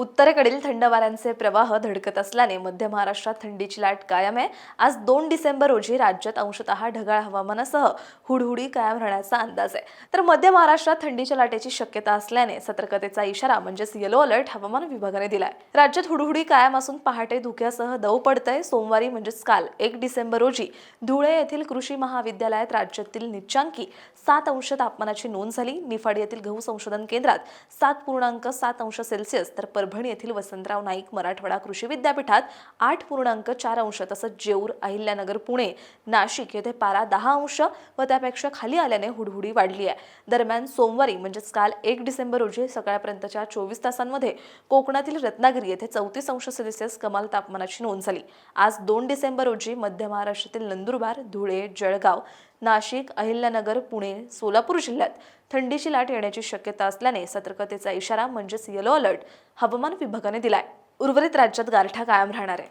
उत्तरेकडील थंड वाऱ्यांचे प्रवाह धडकत असल्याने मध्य महाराष्ट्रात थंडीची लाट कायम आहे. आज दोन डिसेंबर रोजी राज्यात अंशतः ढगाळ हवामानासह हुडहुडी कायम राहण्याचा अंदाज आहे. तर मध्य महाराष्ट्रात थंडीच्या लाटेची शक्यता असल्याने सतर्कतेचा इशारा म्हणजेच येलो अलर्ट हवामान विभागाने दिलाय. राज्यात हुडहुडी कायम असून पहाटे धुक्यासह दव पडतंय. सोमवारी म्हणजेच काल एक डिसेंबर रोजी धुळे येथील कृषी महाविद्यालयात राज्यातील निच्चांकी सात अंश तापमानाची नोंद झाली. निफाड येथील गहू संशोधन केंद्रात सात पूर्णांक सात अंश सेल्सिअस तर परभणी येथील वसंतराव नाईक मराठवाडा कृषी विद्यापीठात आठ पूर्णांक चार अंश तसंच जेऊर अहिल्यानगर पुणे नाशिक येथे पारा दहा अंश व त्यापेक्षा खाली आल्याने हुडहुडी वाढली आहे. दरम्यान सोमवारी म्हणजेच काल एक डिसेंबर रोजी सकाळपर्यंतच्या चोवीस तासांमध्ये कोकणातील रत्नागिरी येथे चौतीस अंश सेल्सिअस कमाल तापमानाची नोंद झाली. आज दोन डिसेंबर रोजी मध्य महाराष्ट्रातील नंदुरबार धुळे जळगाव नाशिक अहिल्यानगर पुणे सोलापूर जिल्ह्यात थंडीची लाट येण्याची शक्यता असल्याने सतर्कतेचा इशारा म्हणजेच येलो अलर्ट हवामान विभागाने दिलाय. उर्वरित राज्यात गारठा कायम राहणार आहे.